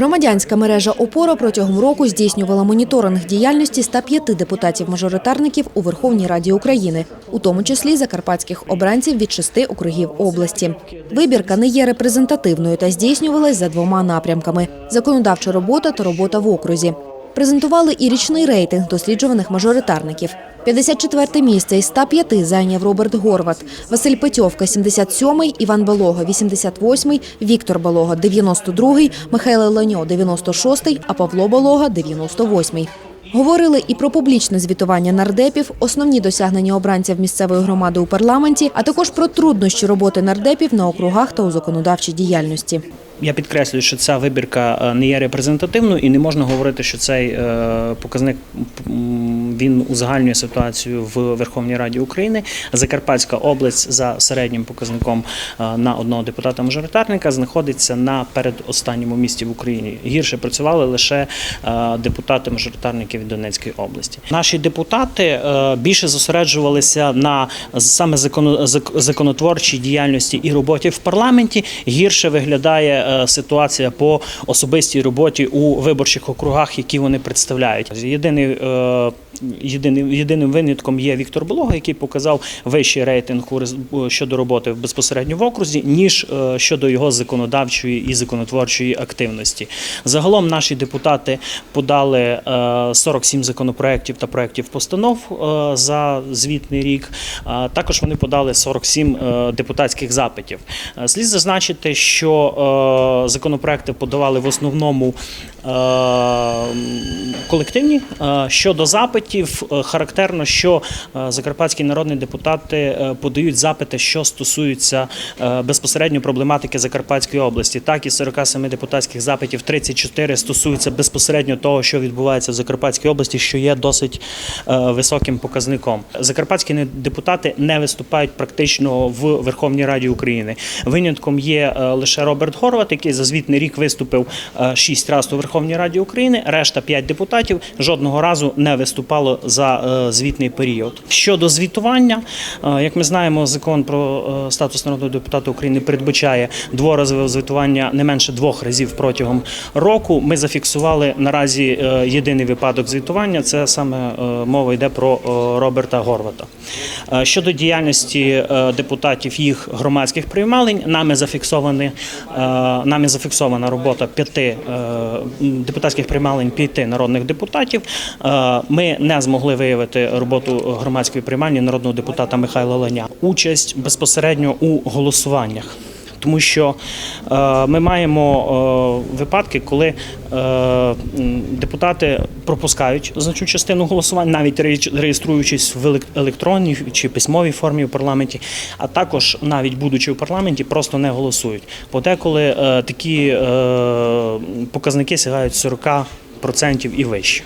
Громадянська мережа «Опора» протягом року здійснювала моніторинг діяльності 105 депутатів-мажоритарників у Верховній Раді України, у тому числі закарпатських обранців від шести округів області. Вибірка не є репрезентативною та здійснювалась за двома напрямками – законодавча робота та робота в окрузі. Презентували і річний рейтинг досліджуваних мажоритарників. 54 місце із 105 зайняв Роберт Горват, Василь Петьовка – 77-й, Іван Балога – 88-й, Віктор Балога – 92-й, Михайло Ланьо – 96-й, а Павло Балога – 98-й. Говорили і про публічне звітування нардепів, основні досягнення обранців місцевої громади у парламенті, а також про труднощі роботи нардепів на округах та у законодавчій діяльності. Я підкреслюю, що ця вибірка е, не є репрезентативною, і не можна говорити, що цей е, показник він узагальнює ситуацію в Верховній Раді України. Закарпатська область за середнім показником е, на одного депутата-мажоритарника знаходиться на передостанньому місці в Україні. Гірше працювали лише депутати-мажоритарники від Донецької області. Наші депутати більше зосереджувалися на саме законо- зак- законотворчій діяльності і роботі в парламенті. Гірше виглядає ситуація по особистій роботі у виборчих округах, які вони представляють. Єдиний е, Єдиним, єдиним винятком є Віктор Болога, який показав вищий рейтинг щодо роботи безпосередньо в окрузі, ніж е, щодо його законодавчої і законотворчої активності. Загалом наші депутати подали е, 47 законопроєктів та проєктів постанов е, за звітний рік. Також вони подали 47 е, депутатських запитів. Е, Слід зазначити, що е, законопроекти подавали в основному е, колективні. Е, Щодо запитів, е, характерно, що закарпатські народні депутати подають запити, що стосуються безпосередньо проблематики Закарпатської області. Так, із 47 депутатських запитів 34 стосуються безпосередньо того, що відбувається в Закарпатській області, що є досить високим показником. Закарпатські депутати не виступають практично в Верховній Раді України. Винятком є лише Роберт Горват, який за звітний рік виступив 6 разів у Верховній Раді України. Решта 5 депутатів жодного разу не виступало за е, звітний період. Щодо звітування, е, як ми знаємо, закон про е, статус народного депутата України передбачає дворазове звітування не менше двох разів протягом року. Ми зафіксували наразі е, єдиний випадок звітування. Це саме е, мова йде про е, Роберта Горвата. Е, Щодо діяльності е, депутатів їх громадських приймалень, нами зафіксовані е, нами зафіксована робота п'яти е, депутатських приймалень п'яти народних депутатів. Е, Ми не змогли виявити роботу громадської приймальні народного депутата Михайла Леня. Участь безпосередньо у голосуваннях. Тому що е, ми маємо е, випадки, коли е, депутати пропускають значну частину голосувань, навіть реєструючись в елек- електронній чи письмовій формі у парламенті, а також навіть будучи у парламенті, просто не голосують. Подеколи е, такі показники сягають 40% і вище.